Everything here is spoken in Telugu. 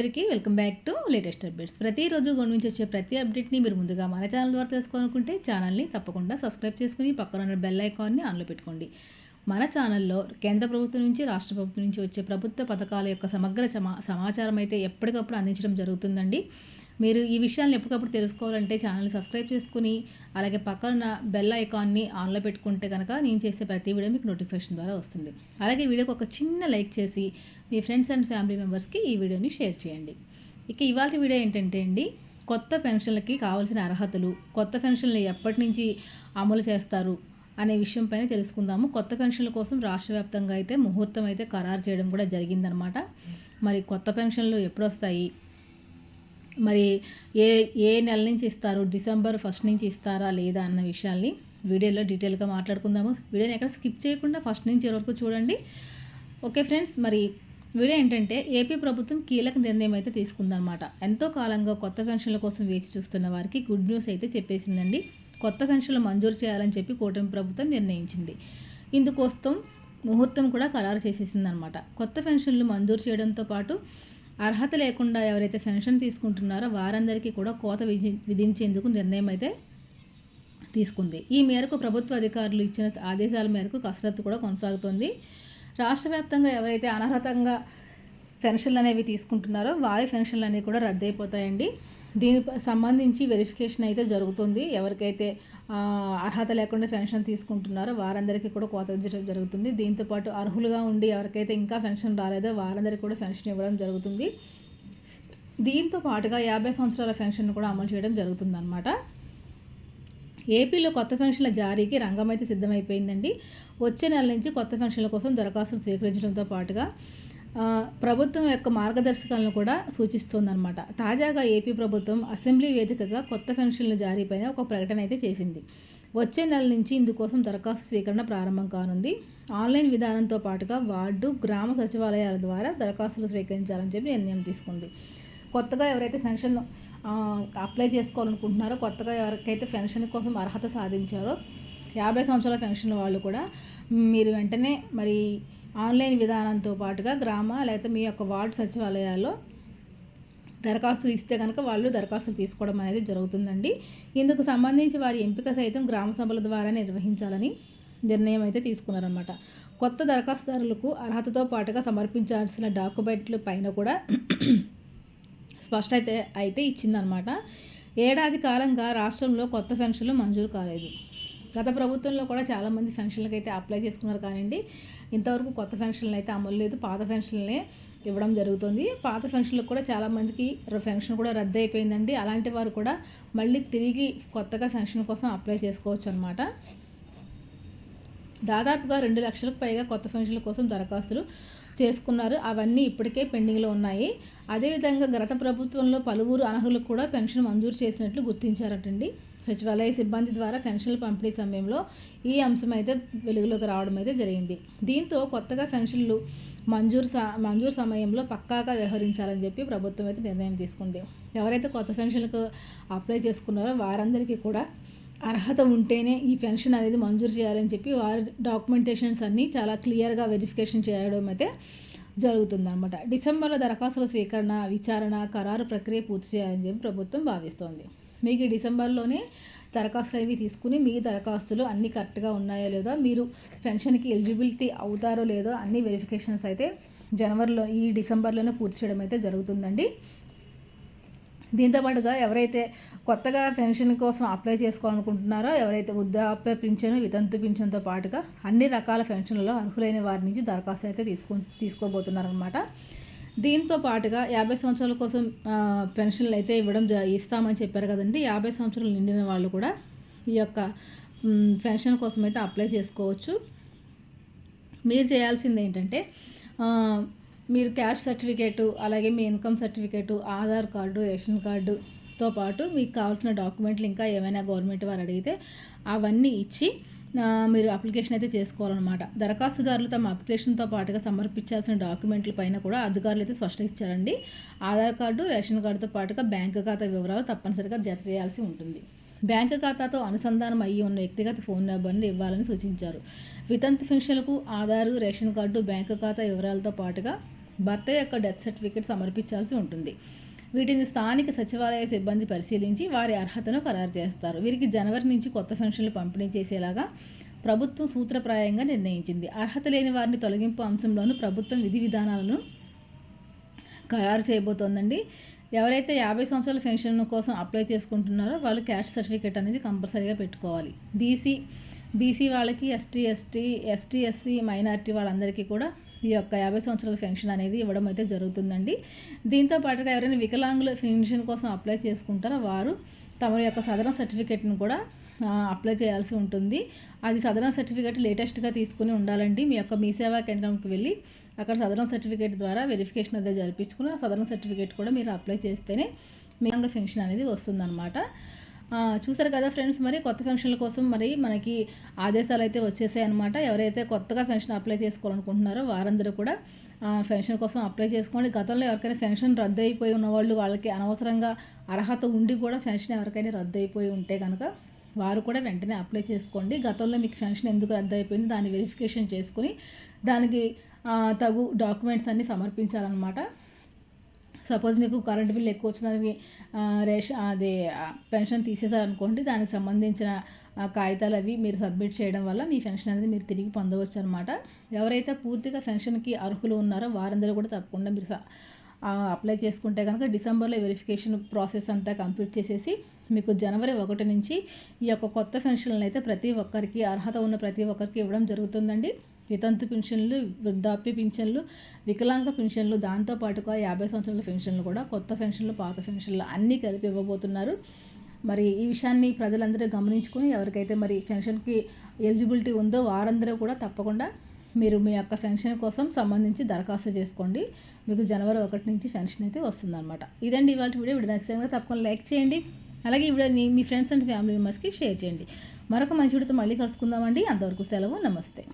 అందరికీ welcome back to latest updates. ప్రతిరోజు గవర్నమెంట్ నుంచి వచ్చే ప్రతి అప్డేట్ని మీరు ముందుగా మన ఛానల్ ద్వారా తెలుసుకోవాలనుకుంటే ఛానల్ని తప్పకుండా సబ్స్క్రైబ్ చేసుకుని పక్కన ఉన్న బెల్ ఐకాన్ని ఆన్లో పెట్టుకోండి. మన ఛానల్లో కేంద్ర ప్రభుత్వం నుంచి రాష్ట్ర ప్రభుత్వం నుంచి వచ్చే ప్రభుత్వ పథకాల యొక్క సమగ్ర సమాచారం అయితే ఎప్పటికప్పుడు అందించడం జరుగుతుందండి. మీరు ఈ విషయాలను ఎప్పటికప్పుడు తెలుసుకోవాలంటే ఛానల్ని సబ్స్క్రైబ్ చేసుకుని అలాగే పక్కన బెల్ ఐకాన్ని ఆన్లో పెట్టుకుంటే కనుక నేను చేసే ప్రతి వీడియో మీకు నోటిఫికేషన్ ద్వారా వస్తుంది. అలాగే వీడియోకి ఒక చిన్న లైక్ చేసి మీ ఫ్రెండ్స్ అండ్ ఫ్యామిలీ మెంబర్స్కి ఈ వీడియోని షేర్ చేయండి. ఇక ఇవాళ వీడియో ఏంటంటే అండి కొత్త పెన్షన్లకి కావాల్సిన అర్హతలు కొత్త పెన్షన్లు ఎప్పటి నుంచి అమలు చేస్తారు అనే విషయంపైన తెలుసుకుందాము. కొత్త పెన్షన్ల కోసం రాష్ట్ర వ్యాప్తంగా అయితే ముహూర్తం అయితే ఖరారు చేయడం కూడా జరిగిందనమాట. మరి కొత్త పెన్షన్లు ఎప్పుడు వస్తాయి? మరి ఏ ఏ నెల నుంచి ఇస్తారు? డిసెంబర్ ఫస్ట్ నుంచి ఇస్తారా లేదా అన్న విషయాల్ని వీడియోలో డీటెయిల్గా మాట్లాడుకుందాము. వీడియోని ఎక్కడ స్కిప్ చేయకుండా ఫస్ట్ నుంచి వరకు చూడండి. ఓకే ఫ్రెండ్స్ మరి వీడియో ఏంటంటే ఏపీ ప్రభుత్వం కీలక నిర్ణయం అయితే తీసుకుందనమాట ఎంతో కాలంగా కొత్త పెన్షన్ల కోసం వేచి చూస్తున్న వారికి గుడ్ న్యూస్ అయితే చెప్పేసిందండి. కొత్త పెన్షన్లు మంజూరు చేయాలని చెప్పి కూటమి ప్రభుత్వం నిర్ణయించింది. ఇందుకోసం ముహూర్తం కూడా ఖరారు చేసేసిందనమాట కొత్త పెన్షన్లు మంజూరు చేయడంతో పాటు అర్హత లేకుండా ఎవరైతే పెన్షన్ తీసుకుంటున్నారో వారందరికీ కూడా కోత విధించేందుకు నిర్ణయం అయితే తీసుకుంది. ఈ మేరకు ప్రభుత్వ అధికారులు ఇచ్చిన ఆదేశాల మేరకు కసరత్తు కూడా కొనసాగుతుంది. రాష్ట్ర వ్యాప్తంగా ఎవరైతే అనర్హతంగా పెన్షన్లు అనేవి తీసుకుంటున్నారో వారి పెన్షన్లు అనేవి కూడా రద్దయిపోతాయండి. దీనికి సంబంధించి వెరిఫికేషన్ అయితే జరుగుతుంది. ఎవరికైతే అర్హత లేకుండా పెన్షన్ తీసుకుంటున్నారో వారందరికీ కూడా కోత విధించడం జరుగుతుంది. దీంతోపాటు అర్హులుగా ఉండి ఎవరికైతే ఇంకా పెన్షన్ రాలేదో వారందరికీ కూడా పెన్షన్ ఇవ్వడం జరుగుతుంది. దీంతో పాటుగా యాభై సంవత్సరాల పెన్షన్ కూడా అమలు చేయడం జరుగుతుందన్నమాట. ఏపీలో కొత్త పెన్షన్ల జారీకి రంగం అయితే సిద్ధమైపోయిందండి. వచ్చే నెల నుంచి కొత్త పెన్షన్ల కోసం దరఖాస్తులు స్వీకరించడంతో పాటుగా ప్రభుత్వం యొక్క మార్గదర్శకాలను కూడా సూచిస్తోందనమాట తాజాగా ఏపీ ప్రభుత్వం అసెంబ్లీ వేదికగా కొత్త పెన్షన్ల జారీపైన ఒక ప్రకటన అయితే చేసింది. వచ్చే నెల నుంచి ఇందుకోసం దరఖాస్తు స్వీకరణ ప్రారంభం కానుంది. ఆన్లైన్ విధానంతో పాటుగా వార్డు గ్రామ సచివాలయాల ద్వారా దరఖాస్తులు స్వీకరించాలని చెప్పి నిర్ణయం తీసుకుంది. కొత్తగా ఎవరైతే పెన్షన్ అప్లై చేసుకోవాలనుకుంటున్నారో కొత్తగా ఎవరికైతే పెన్షన్ కోసం అర్హత సాధించారో యాభై సంవత్సరాల పెన్షన్ వాళ్ళు కూడా మీరు వెంటనే మరి ఆన్లైన్ విధానంతో పాటుగా గ్రామ లేకపోతే మీ యొక్క వార్డు సచివాలయాల్లో దరఖాస్తులు ఇస్తే కనుక వాళ్ళు దరఖాస్తులు తీసుకోవడం అనేది జరుగుతుందండి. ఇందుకు సంబంధించి వారి ఎంపిక సైతం గ్రామ సభల ద్వారా నిర్వహించాలని నిర్ణయం అయితే తీసుకున్నారన్నమాట. కొత్త దరఖాస్తుదారులకు అర్హతతో పాటుగా సమర్పించాల్సిన డాక్యుమెంట్లు పైన కూడా స్పష్టత అయితే ఇచ్చిందనమాట ఏడాది కాలంగా రాష్ట్రంలో కొత్త పెన్షన్లు మంజూరు కాలేదు. గత ప్రభుత్వంలో కూడా చాలామంది పెన్షన్లకు అయితే అప్లై చేసుకున్నారు కానివ్వండి. ఇంతవరకు కొత్త పెన్షన్లు అయితే అమలు లేదు. పాత పెన్షన్లే ఇవ్వడం జరుగుతుంది. పాత పెన్షన్లకు కూడా చాలామందికి పెన్షన్ కూడా రద్దు అయిపోయిందండి అలాంటి వారు కూడా మళ్ళీ తిరిగి కొత్తగా పెన్షన్ కోసం అప్లై చేసుకోవచ్చు అనమాట దాదాపుగా రెండు లక్షలకు పైగా కొత్త పెన్షన్ల కోసం దరఖాస్తులు చేసుకున్నారు. అవన్నీ ఇప్పటికే పెండింగ్లో ఉన్నాయి. అదేవిధంగా గత ప్రభుత్వంలో పలువురు అనర్హులకు కూడా పెన్షన్ మంజూరు చేసినట్లు గుర్తించారటండి. సచివాలయ సిబ్బంది ద్వారా పెన్షన్లు పంపిణీ సమయంలో ఈ అంశం అయితే వెలుగులోకి రావడం అయితే జరిగింది. దీంతో కొత్తగా పెన్షన్లు మంజూరు మంజూరు సమయంలో పక్కాగా వ్యవహరించాలని చెప్పి ప్రభుత్వం అయితే నిర్ణయం తీసుకుంది. ఎవరైతే కొత్త పెన్షన్లకు అప్లై చేసుకున్నారో వారందరికీ కూడా అర్హత ఉంటేనే ఈ పెన్షన్ అనేది మంజూరు చేయాలని చెప్పి వారి డాక్యుమెంటేషన్స్ అన్నీ చాలా క్లియర్గా వెరిఫికేషన్ చేయడం అయితే జరుగుతుందన్నమాట. డిసెంబర్లో దరఖాస్తుల స్వీకరణ విచారణ ఖరారు ప్రక్రియ పూర్తి చేయాలని చెప్పి ప్రభుత్వం భావిస్తోంది. మీకు డిసెంబర్లోనే దరఖాస్తులు అవి తీసుకుని మీ దరఖాస్తులు అన్నీ కరెక్ట్గా ఉన్నాయో లేదో మీరు పెన్షన్కి ఎలిజిబిలిటీ అవుతారో లేదో అన్ని వెరిఫికేషన్స్ అయితే జనవరిలో ఈ డిసెంబర్లోనే పూర్తి చేయడం అయితే జరుగుతుందండి. దీంతోపాటుగా ఎవరైతే కొత్తగా పెన్షన్ కోసం అప్లై చేసుకోవాలనుకుంటున్నారో ఎవరైతే వృద్ధాప్య పింఛను వితంతు పింఛన్తో పాటుగా అన్ని రకాల పెన్షన్లలో అర్హులైన వారి నుంచి దరఖాస్తు అయితే తీసుకో తీసుకోబోతున్నారనమాట దీంతో పాటుగా యాభై సంవత్సరాల కోసం పెన్షన్లు అయితే ఇవ్వడం ఇస్తామని చెప్పారు కదండి. యాభై సంవత్సరాలు నిండిన వాళ్ళు కూడా ఈ యొక్క పెన్షన్ కోసం అయితే అప్లై చేసుకోవచ్చు. మీరు చేయాల్సింది ఏంటంటే మీరు క్యాష్ సర్టిఫికేటు అలాగే మీ income certificate Aadhaar card ration కార్డుతో పాటు మీకు కావాల్సిన డాక్యుమెంట్లు ఇంకా ఏమైనా గవర్నమెంట్ వారు అడిగితే అవన్నీ ఇచ్చి మీరు అప్లికేషన్ అయితే చేసుకోవాలన్నమాట. దరఖాస్తుదారులు తమ అప్లికేషన్తో పాటుగా సమర్పించాల్సిన డాక్యుమెంట్ల పైన కూడా అధికారులు అయితే స్పష్టం ఇచ్చారండి. ఆధార్ కార్డు రేషన్ కార్డుతో పాటుగా బ్యాంకు ఖాతా వివరాలు తప్పనిసరిగా జత చేయాల్సి ఉంటుంది. బ్యాంకు ఖాతాతో అనుసంధానం అయ్యి ఉన్న వ్యక్తిగత ఫోన్ నెంబర్ని ఇవ్వాలని సూచించారు. వితంతు పెన్షన్లకు ఆధారు రేషన్ కార్డు బ్యాంకు ఖాతా వివరాలతో పాటుగా భర్త యొక్క డెత్ సర్టిఫికేట్ సమర్పించాల్సి ఉంటుంది. వీటిని స్థానిక సచివాలయ సిబ్బంది పరిశీలించి వారి అర్హతను ఖరారు చేస్తారు. వీరికి జనవరి నుంచి కొత్త పెన్షన్లు పంపిణీ చేసేలాగా ప్రభుత్వం సూత్రప్రాయంగా నిర్ణయించింది. అర్హత లేని వారిని తొలగింపు అంశంలోనూ ప్రభుత్వం విధి విధానాలను ఖరారు చేయబోతోందండి. ఎవరైతే యాభై సంవత్సరాల పెన్షన్ కోసం అప్లై చేసుకుంటున్నారో వాళ్ళు క్యాస్ట్ సర్టిఫికేట్ అనేది కంపల్సరీగా పెట్టుకోవాలి. బీసీ బీసీ వాళ్ళకి ST ST ST SC minority వాళ్ళందరికీ కూడా ఈ యొక్క యాభై సంవత్సరాల పెన్షన్ అనేది ఇవ్వడం అయితే జరుగుతుందండి. దీంతో పాటుగా ఎవరైనా వికలాంగుల పెన్షన్ కోసం అప్లై చేసుకుంటారో వారు తమ యొక్క సదరణ సర్టిఫికేట్ను కూడా అప్లై చేయాల్సి ఉంటుంది. అది సదరణ సర్టిఫికేట్ లేటెస్ట్గా తీసుకుని ఉండాలండి. మీ యొక్క మీ సేవా కేంద్రంకి వెళ్ళి అక్కడ సదరణ సర్టిఫికేట్ ద్వారా వెరిఫికేషన్ అదే జరిపించుకుని ఆ సదరణ సర్టిఫికేట్ కూడా మీరు అప్లై చేస్తేనే మీ పెన్షన్ అనేది వస్తుందన్నమాట. చూసారు కదా ఫ్రెండ్స్ మరి కొత్త ఫంక్షన్ల కోసం మరి మనకి ఆదేశాలు అయితే వచ్చేసాయి అనమాట ఎవరైతే కొత్తగా పెన్షన్ అప్లై చేసుకోవాలనుకుంటున్నారో వారందరూ కూడా పెన్షన్ కోసం అప్లై చేసుకోండి. గతంలో ఎవరికైనా పెన్షన్ రద్దు అయిపోయి ఉన్న వాళ్ళు వాళ్ళకి అనవసరంగా అర్హత ఉండి కూడా పెన్షన్ ఎవరికైనా రద్దు అయిపోయి ఉంటే కనుక వారు కూడా వెంటనే అప్లై చేసుకోండి. గతంలో మీకు పెన్షన్ ఎందుకు రద్దు అయిపోయింది దాన్ని వెరిఫికేషన్ చేసుకుని దానికి తగు డాక్యుమెంట్స్ అన్నీ సమర్పించాలన్నమాట. సపోజ్ మీకు కరెంట్ బిల్ ఎక్కువ వచ్చిందని రేషన్ అది పెన్షన్ తీసేసారనుకోండి దానికి సంబంధించిన కాగితాలు అవి మీరు సబ్మిట్ చేయడం వల్ల మీ పెన్షన్ అనేది మీరు తిరిగి పొందవచ్చు అనమాట ఎవరైతే పూర్తిగా పెన్షన్కి అర్హులు ఉన్నారో వారందరూ కూడా తప్పకుండా మీరు అప్లై చేసుకుంటే కనుక డిసెంబర్లో వెరిఫికేషన్ ప్రాసెస్ అంతా కంప్లీట్ చేసేసి మీకు జనవరి ఒకటి నుంచి ఈ యొక్క కొత్త పెన్షన్లు అయితే ప్రతి ఒక్కరికి అర్హత ఉన్న ప్రతి ఒక్కరికి ఇవ్వడం జరుగుతుందండి. వితంతు పెన్షన్లు వృద్ధాప్య పింఛన్లు వికలాంగ పెన్షన్లు దాంతోపాటుగా యాభై సంవత్సరాల పెన్షన్లు కూడా కొత్త పెన్షన్లు పాత పెన్షన్లు అన్నీ కలిపి ఇవ్వబోతున్నారు. మరి ఈ విషయాన్ని ప్రజలందరూ గమనించుకొని ఎవరికైతే మరి పెన్షన్కి ఎలిజిబిలిటీ ఉందో వారందరూ కూడా తప్పకుండా మీరు మీ యొక్క పెన్షన్ కోసం సంబంధించి దరఖాస్తు చేసుకోండి. మీకు జనవరి ఒకటి నుంచి పెన్షన్ అయితే వస్తుందన్నమాట. ఇదండి ఇవాళ వీడియో. వీడియో నచ్చితే తప్పకుండా లైక్ చేయండి. అలాగే ఈ వీడియోని మీ ఫ్రెండ్స్ అండ్ ఫ్యామిలీ మెంబర్స్కి షేర్ చేయండి. మరొక మంచి వీడియోతో మళ్ళీ కలుసుకుందామండి. అంతవరకు సెలవు నమస్తే.